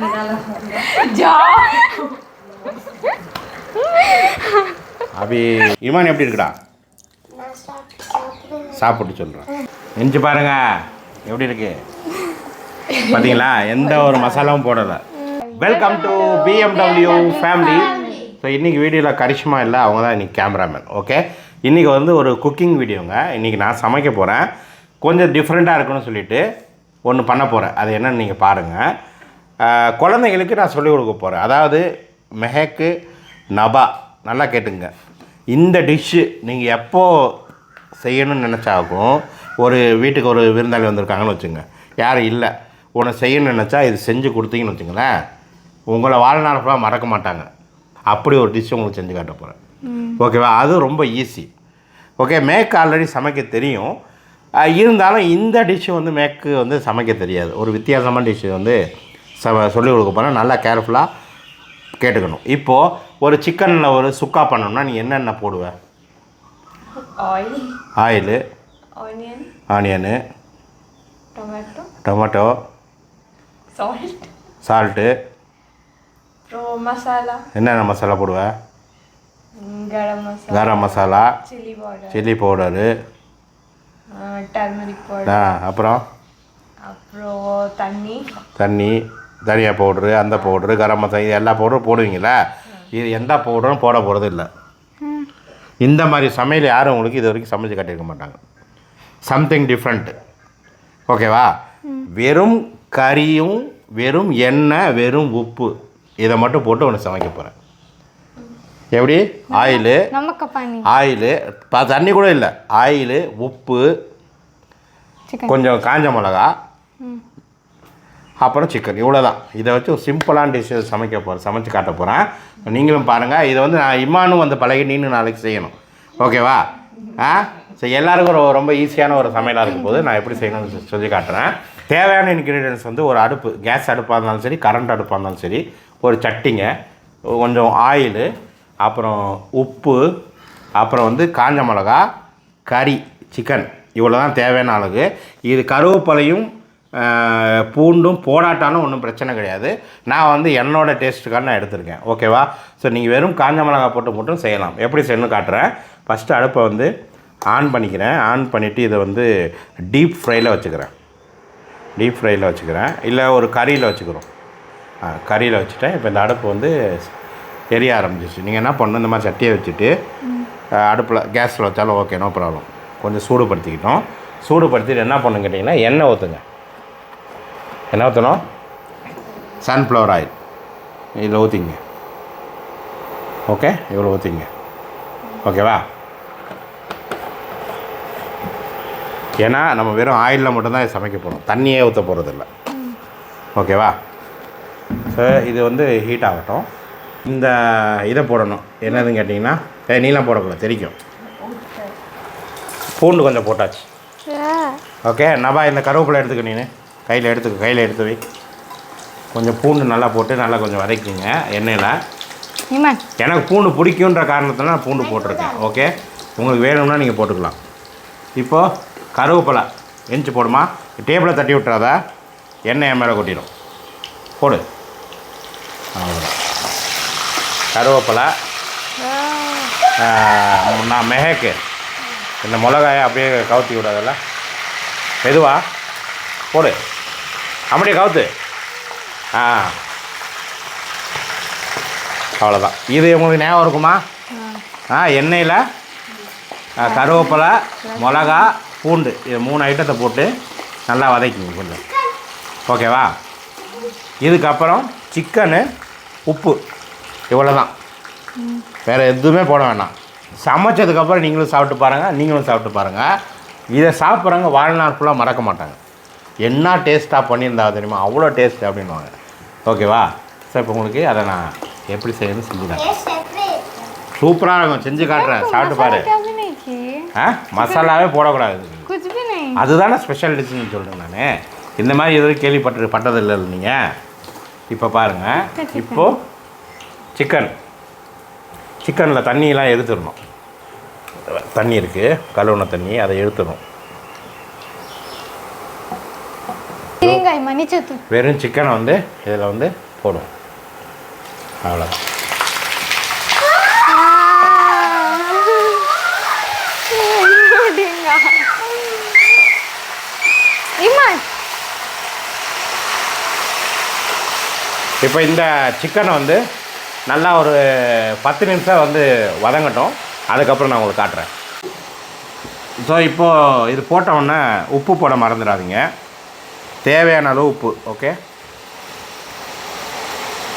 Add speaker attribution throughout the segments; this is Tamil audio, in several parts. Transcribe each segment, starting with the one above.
Speaker 1: அபி இமான் எப்படி இருக்குடா? சாப்பிட்டு சொல்கிறேன் நெஞ்சு பாருங்க. எப்படி இருக்கு? பார்த்தீங்களா எந்த ஒரு மசாலாவும் போடலை. Welcome to BMW family so இன்றைக்கி வீடியோவில் கரிஷ்மா இல்லை அவங்க தான் இன்றைக்கி கேமராமேன் ஓகே இன்றைக்கி வந்து ஒரு குக்கிங் வீடியோங்க இன்றைக்கி நான் சமைக்க போகிறேன் கொஞ்சம் டிஃப்ரெண்ட்டாக இருக்குன்னு சொல்லிட்டு ஒன்று பண்ண போகிறேன் அது என்னன்னு நீங்கள் பாருங்கள் குழந்தைங்களுக்கு நான் சொல்லிக் கொடுக்க போகிறேன் அதாவது மெஹக்கு நபா நல்லா கேட்டுங்க இந்த டிஷ்ஷு நீங்கள் எப்போ செய்யணும்னு நினச்சாக்கும் ஒரு வீட்டுக்கு ஒரு விருந்தாளி வந்திருக்காங்கன்னு வச்சுங்க. யாரும் இல்லை. உன்னை செய்யணும்னு நினச்சா இது செஞ்சு கொடுத்தீங்கன்னு வச்சுங்களேன். உங்களை வாழ்நாள் ஃபுல்லாக மறக்க மாட்டாங்க. அப்படி ஒரு டிஷ் உங்களுக்கு செஞ்சு காட்ட போகிறேன் ஓகேவா அது ரொம்ப ஈஸி ஓகே மேக் ஆல்ரெடி சமைக்க தெரியும். இருந்தாலும் இந்த டிஷ்ஷு வந்து மேக்கு வந்து சமைக்க தெரியாது. ஒரு வித்தியாசமான டிஷ்ஷு வந்து சொல்லிக் கொடுக்க போகிறேன் நல்லா கேர்ஃபுல்லாக கேட்டுக்கணும். இப்போது ஒரு சிக்கனில் ஒரு சுக்கா பண்ணணும்னா நீ என்னென்ன போடுவ?
Speaker 2: Oil onion tomato
Speaker 1: tomato
Speaker 2: salt
Speaker 1: salt
Speaker 2: masala
Speaker 1: என்னென்ன மசாலா போடுவ?
Speaker 2: Garam masala chilli powder turmeric
Speaker 1: ஆ
Speaker 2: பவுடர்
Speaker 1: அப்புறம்?
Speaker 2: அப்புறம் தண்ணி.
Speaker 1: தண்ணி. தனியா பவுட்ரு அந்த பவுட்ரு கரம் மசாலா இது எல்லா பவுடரும் போடுவீங்களா இது எந்த பவுடரும் போட போகிறது இல்லை. இந்த மாதிரி சமையல் யாரும் உங்களுக்கு இது வரைக்கும் சமைச்சு காட்டியிருக்க மாட்டாங்க. சம்திங் டிஃப்ரெண்ட்டு ஓகேவா வெறும் கறியும் வெறும் எண்ணெய் வெறும் உப்பு. இதை மட்டும் போட்டு ஒன்று சமைக்க போகிறேன் எப்படி? ஆயிலு ஆயிலு ப தண்ணி கூட இல்லை. ஆயிலு உப்பு கொஞ்சம் காஞ்ச மிளகா அப்புறம் சிக்கன் இவ்வளோ தான் இதை வச்சு ஒரு சிம்பிளான டிஷ் சமைக்க போகிறேன் சமைச்சு காட்ட போகிறேன் நீங்களும் பாருங்கள் இதை வந்து நான் இம்மானும் வந்து பழகி நீனும் நாளைக்கு செய்யணும். ஓகேவா ஆ? ஸோ எல்லாருக்கும் ஒரு ரொம்ப ஈஸியான ஒரு சமையலாக இருக்கும் போது நான் எப்படி செய்யணும்னு சொல்லி- சொல்லி காட்டுறேன். தேவையான இன்க்ரீடியன்ஸ் வந்து ஒரு அடுப்பு கேஸ் அடுப்பாக இருந்தாலும் சரி கரண்ட் அடுப்பாக இருந்தாலும் சரி ஒரு சட்டிங்க கொஞ்சம் ஆயிலு அப்புறம் உப்பு அப்புறம் வந்து காஞ்ச மிளகா கறி சிக்கன் இவ்வளோ தான் தேவையான அளவு. இது கருவேப்பிலையும் பூண்டும் போடாட்டாலும் ஒன்றும் பிரச்சனை கிடையாது. நான் வந்து என்னோடய டேஸ்ட்டுக்காக நான் எடுத்திருக்கேன். ஓகேவா ஸோ நீங்கள் வெறும் காஞ்ச மிளகா போட்டு மட்டும் செய்யலாம். எப்படி செய்யணும்னு காட்டுறேன். ஃபஸ்ட்டு அடுப்பை வந்து ஆன் பண்ணிக்கிறேன். ஆன் பண்ணிவிட்டு இதை வந்து டீப் ஃப்ரையில் வச்சுக்கிறேன். டீப் ஃப்ரையில் வச்சுக்கிறேன். இல்லை ஒரு கறியில் வச்சுக்கிறோம். ஆ கறியில் வச்சுட்டேன். இப்போ இந்த அடுப்பு வந்து எரிய ஆரம்பிச்சிச்சு நீங்கள் என்ன பண்ணணும்? இந்த மாதிரி சட்டியை வச்சுட்டு அடுப்பில் கேஸில் வச்சாலும் ஓகே நோ ப்ராப்ளம் கொஞ்சம் சூடுபடுத்திக்கிட்டோம். சூடுபடுத்திட்டு என்ன பண்ணுன்னு கேட்டிங்கன்னா எண்ணெய் ஊற்றுங்க என்ன ஊற்றணும் சன்ஃப்ளவர் ஆயில். இதில் ஊற்றிங்க ஓகே? இவ்வளோ ஊற்றிங்க ஓகேவா? ஏன்னா நம்ம வெறும் ஆயிலில் மட்டும்தான் இது சமைக்க போகிறோம் தண்ணியே ஊற்ற போகிறதில்ல ஓகேவா? ஸோ இது வந்து ஹீட் ஆகட்டும். இந்த இதை போடணும். என்னதுன்னு கேட்டிங்கன்னா ஏ நீலாம் போடக்கூடாது. தெரிக்கும். பூண்டு கொஞ்சம் போட்டாச்சு. ஓகே? நபா இந்த கருவேப்பிலை எடுத்துக்க நீ கையில் எடுத்துக்க கையில் எடுத்து வை. கொஞ்சம் பூண்டு நல்லா போட்டு நல்லா கொஞ்சம் வதக்கிங்க எண்ணெயில். எனக்கு பூண்டு பிடிக்குன்ற காரணத்தினால நான் பூண்டு போட்டிருக்கேன். ஓகே? உங்களுக்கு வேணும்னா நீங்கள் போட்டுக்கலாம். இப்போது கருவேப்பிலை எஞ்சி போடுமா? டேபிளை தட்டி விட்டுறாத. எண்ணெய் மேலே கொட்டிடும். போடு. அவ்வளோதான் கருவேப்பிலை. நான் மெஹக்கு இந்த மிளகாயை அப்படியே கவுத்தி விடாதல்ல. மெதுவா. போடு. அப்படியே கவுத்து. ஆ. அவ்வளோதான் இது உங்களுக்கு ஞாபகம் இருக்குமா? ஆ எண்ணெயில் கருவேப்பிலை மிளகா பூண்டு இது மூணு ஐட்டத்தை போட்டு நல்லா வதக்கிங்க கொஞ்சம். ஓகேவா? இதுக்கப்புறம் சிக்கனு உப்பு. இவ்வளோ தான் வேறு எதுவுமே போட வேணாம். சமைச்சதுக்கப்புறம் நீங்களும் சாப்பிட்டு பாருங்கள் நீங்களும் சாப்பிட்டு பாருங்கள் இதை சாப்பிட்றவங்க வாழ்நாள் ஃபுல்லாக மறக்க மாட்டாங்க. என்ன டேஸ்ட்டாக பண்ணியிருந்தா தெரியுமா? அவ்வளோ டேஸ்ட் அப்படின்வாங்க ஓகேவா சார் இப்போ உங்களுக்கு அதை நான் எப்படி செய்யணும் செஞ்சு சூப்பராக இருக்கும். செஞ்சு காட்டுறேன். சாப்பிட்டு பாரு. ஆ? மசாலாவே போடக்கூடாது. அதுதானே ஸ்பெஷல் டிஷ்னு சொல்கிறேன் நான். இந்த மாதிரி எதுவும் கேள்விப்பட்டு பட்டதில்லை நீங்கள் இப்போ பாருங்கள் இப்போது சிக்கன் சிக்கனில் தண்ணியெலாம் எடுத்துடணும். தண்ணி இருக்குது கழுவுன தண்ணி அதை எடுத்துடணும்.
Speaker 3: மன்னிச்சத்து
Speaker 1: வெறும் சிக்கனை வந்து இதில் வந்து போடும். அவ்வளோ இப்போ இந்த சிக்கனை வந்து நல்லா ஒரு பத்து நிமிஷம் வந்து வதங்கட்டும். அதுக்கப்புறம் நான் உங்களுக்கு காட்டுறேன். ஸோ இப்போது இது போட்ட உடனே உப்பு போட மறந்துடாதீங்க. தேவையான அளவு உப்பு ஓகே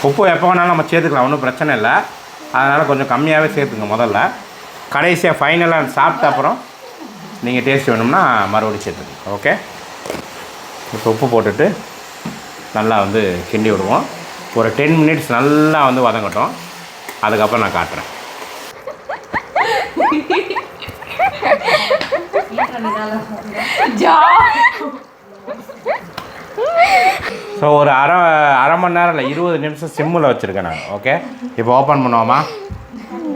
Speaker 1: உப்பு எப்போ வேணாலும் நம்ம சேர்த்துக்கலாம் ஒன்றும் பிரச்சனை இல்லை. அதனால் கொஞ்சம் கம்மியாகவே சேர்த்துங்க முதல்ல. கடைசியாக ஃபைனலாக சாப்பிட்ட அப்புறம் நீங்கள் டேஸ்ட் வேணும்னா மறுபடியும் சேர்த்துங்க ஓகே இப்போ உப்பு போட்டுட்டு நல்லா வந்து கிண்டி விடுவோம். ஒரு டென் மினிட்ஸ் நல்லா வந்து வதங்கட்டும். அதுக்கப்புறம் நான் காட்டுறேன்.
Speaker 2: ஜா
Speaker 1: ஸோ ஒரு அரை அரை மணி நேரம் இல்லை இருபது நிமிஷம் சிம்மில் வச்சுருக்கேன் நான் ஓகே இப்போ ஓப்பன் பண்ணுவோமா?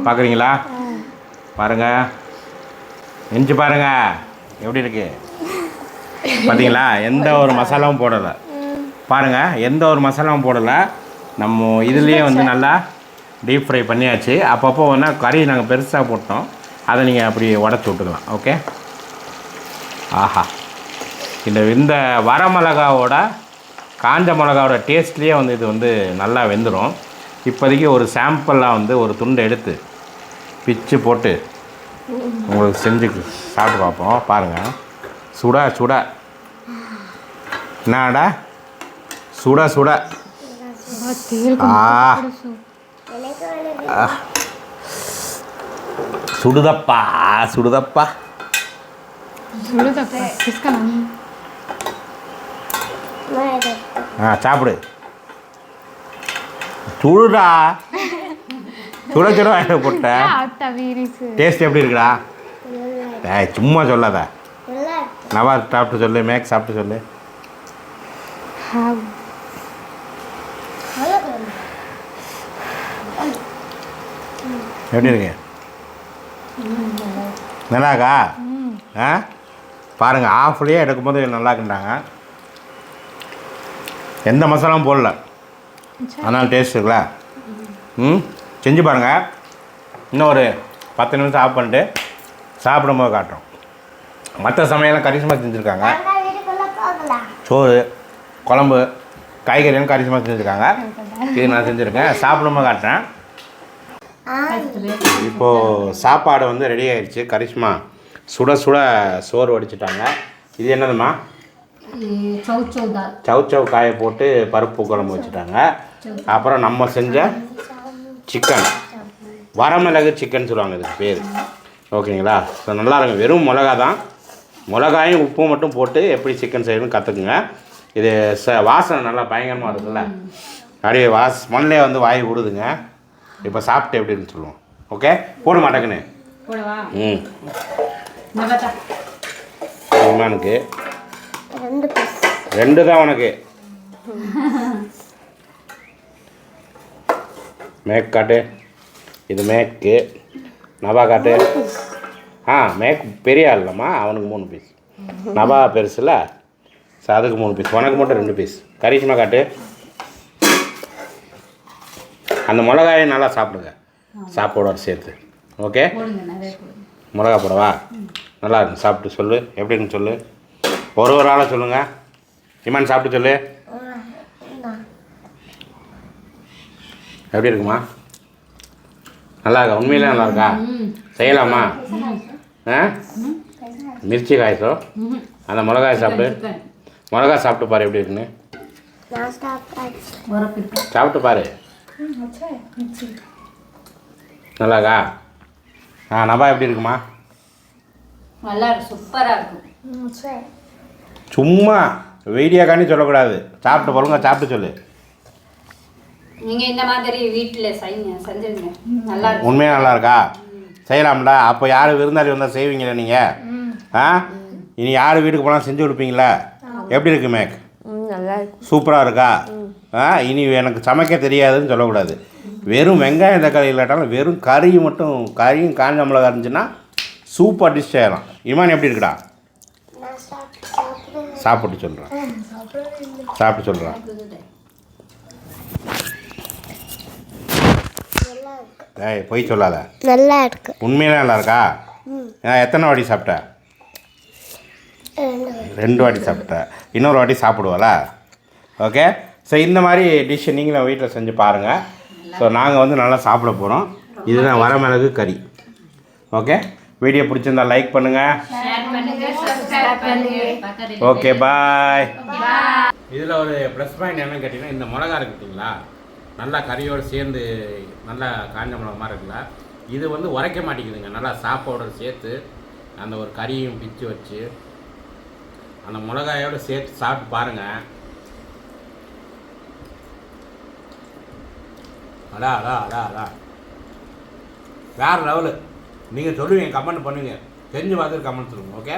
Speaker 1: பார்க்குறீங்களா? பாருங்கள் நெஞ்சு பாருங்கள் எப்படி இருக்கு? பார்த்தீங்களா? எந்த ஒரு மசாலாவும் போடலை. பாருங்கள் எந்த ஒரு மசாலாவும் போடலை. நம்ம இதுலேயே வந்து நல்லா டீப் ஃப்ரை பண்ணியாச்சு. அப்பப்போ வேணா கறி நாங்கள் பெருசாக போட்டோம். அதை நீங்கள் அப்படி உடச்சி விட்டுக்கலாம் ஓகே ஆஹா. இந்த இந்த வரமிளகாவோட காஞ்ச மிளகாவோட டேஸ்ட்லேயே வந்து இது வந்து நல்லா வெந்துடும் இப்போதைக்கு ஒரு சாம்பிளாக வந்து ஒரு துண்டை எடுத்து பிச்சு போட்டு உங்களுக்கு செஞ்சு சாப்பிட்டு பார்ப்போம். பாருங்கள் சுட சுட. என்னடா? சுட சுட. சுடுதப்பா சுடுதப்பா.
Speaker 3: கிஸ்கலாம்
Speaker 1: ஆ சாப்பிடு. சுடுடா. சுட சுட வாயில போட்ட
Speaker 3: ஆத்தா வீரிஸ்
Speaker 1: டேஸ்ட் எப்படி இருக்குடா? ஏய் சும்மா சொல்லாத. நவா சாப்பிட்டு சொல்லு மேக் சாப்பிட்டு சொல்லு. எப்படி இருக்கு? நல்லாக்கா ஆ? பாருங்கள் ஆஃப்லேயே எடுக்கும்போது நல்லா இருக்குண்டாங்க எந்த மசாலாவும் போடல. அதனால் டேஸ்ட் இருக்குல்ல? ம் செஞ்சு பாருங்கள் இன்னும் ஒரு பத்து நிமிஷம் ஆஃப் பண்ணிட்டு சாப்பிடும்போது காட்டுறோம். மற்ற சமையலாம் கரிசமாக செஞ்சுருக்காங்க. சோறு குழம்பு காய்கறியெல்லாம் கரிசமாக செஞ்சுருக்காங்க. இது நான் செஞ்சுருக்கேன். சாப்பிடும்போது காட்டுறேன். இப்போது சாப்பாடு வந்து ரெடி ஆயிடுச்சு கரிஷ்மா சுட சுட சோறு வடிச்சிட்டாங்க. இது என்னதும்மா? சவு சவு காயை போட்டு பருப்பு குழம்பு வச்சுட்டாங்க. அப்புறம் நம்ம செஞ்ச சிக்கன் வரமிளகு சிக்கன் சொல்லுவாங்க இதுக்கு பேர். ஓகேங்களா? ஸோ நல்லா இருக்கும் வெறும் மிளகா தான் மிளகாயும் உப்பும் மட்டும் போட்டு எப்படி சிக்கன் செய்யணும்னு கற்றுக்குங்க இது ச வாசனை நல்லா பயங்கரமாக இருக்குல்ல. அப்படியே வாஸ் மண்ணிலே வந்து வாய் விடுதுங்க இப்போ சாப்பிட்டு எப்படின்னு சொல்லுவோம். ஓகே? போட மாட்டேங்கன்னு. ம். இமானுக்கு ரெண்டு தான் உனக்கு. மேக் காட்டு. இது மேக்கு. நவா காட்டு. ஆ மேக் பெரிய ஆள் இல்லைம்மா அவனுக்கு மூணு பீஸ் நவா பெருசுல ஸோ அதுக்கு மூணு பீஸ் உனக்கு மட்டும் ரெண்டு பீஸ் கரிஷ்மா காட்டு. அந்த மிளகாயை நல்லா சாப்பிடுங்க. சாப்பாடோட சேர்த்து. ஓகே மிளகா போடவா? நல்லா இருக்கும் சாப்பிட்டு சொல்லு. எப்படின்னு சொல்லு. ஒரு ஒரு ஆளாக சொல்லுங்கள் இமான் சாப்பிட்டு சொல்லு. எப்படி இருக்குமா? நல்லா இருக்கா? உண்மையிலே நல்லா இருக்கா? செய்யலாமா? ஆ? மிர்ச்சி காய்ச்சோ அந்த மிளகாய் சாப்பிடு. மிளகாய் சாப்பிட்டு பாரு எப்படி இருக்குன்னு. சாப்பிட்டு பாரு. நல்லாக்கா ஆ நபா எப்படி இருக்குமா?
Speaker 4: நல்லா இருக்கும் சூப்பராக இருக்கும்
Speaker 1: சும்மா வீடியோக்காண்டி சொல்லக்கூடாது. சாப்பிட்டு பொழுங்க சாப்பிட்டு சொல்லு.
Speaker 4: நீங்கள் இந்த மாதிரி வீட்டில் செய்யுங்க செஞ்சுருங்க. நல்லா
Speaker 1: உண்மையாக நல்லா இருக்கா? செய்யலாம்ல அப்போ யார் விருந்தாளி வந்தால் செய்வீங்களே நீங்கள் ஆ? இனி யார் வீட்டுக்கு போனால் செஞ்சு கொடுப்பீங்களா? எப்படி இருக்கு மேக்?
Speaker 2: நல்லா இருக்கு.
Speaker 1: சூப்பராக இருக்கா? ஆ? இனி எனக்கு சமைக்க தெரியாதுன்னு சொல்லக்கூடாது. வெறும் வெங்காயம் தக்காளி இல்லாட்டாலும் வெறும் கறி மட்டும் கறியும் காஞ்ச மிளகா இருந்துச்சுன்னா சூப்பர் டிஷ் செய்யலாம். இமான் எப்படி இருக்குடா? சாப்பிட்டு சொல்கிறேன் சாப்பிட்டு சொல்கிறேன் ஏய் பொய் சொல்லாத.
Speaker 5: நல்லா இருக்கு.
Speaker 1: உண்மையிலே நல்லா இருக்கா? எத்தனை வாட்டி சாப்பிட்ட? ரெண்டு வாட்டி. சாப்பிட்ட. இன்னொரு வாட்டி சாப்பிடுவல ஓகே? ஸோ இந்த மாதிரி டிஷ்ஷை நீங்களும் வீட்டில் செஞ்சு பாருங்கள் ஸோ நாங்கள் வந்து நல்லா சாப்பிட போகிறோம் இதுதான் வரமிளகு கறி. ஓகே? வீடியோ பிடிச்சிருந்தா லைக் பண்ணுங்கள் ஓகே பாய் இதில் ஒரு ப்ளஸ் பாயிண்ட் என்னன்னு கேட்டிங்கன்னா இந்த மிளகா இருக்குங்களா நல்லா கறியோடு சேர்ந்து நல்லா காஞ்ச மிளகா மாதிரி இருக்குல்ல? இது வந்து உரைக்க மாட்டேங்குதுங்க. நல்லா சாப்பாடோட சேர்த்து அந்த ஒரு கறியும் பிச்சு வச்சு அந்த மிளகாயோடு சேர்த்து சாப்பிட்டு பாருங்கள் அடா அடா அடா அடா. வேறு லெவலு நீங்கள் சொல்லுவீங்க கமெண்ட் பண்ணுவீங்க. தெரிஞ்சு பார்த்துட்டு கமெண்ட் சொல்லுங்கள் ஓகே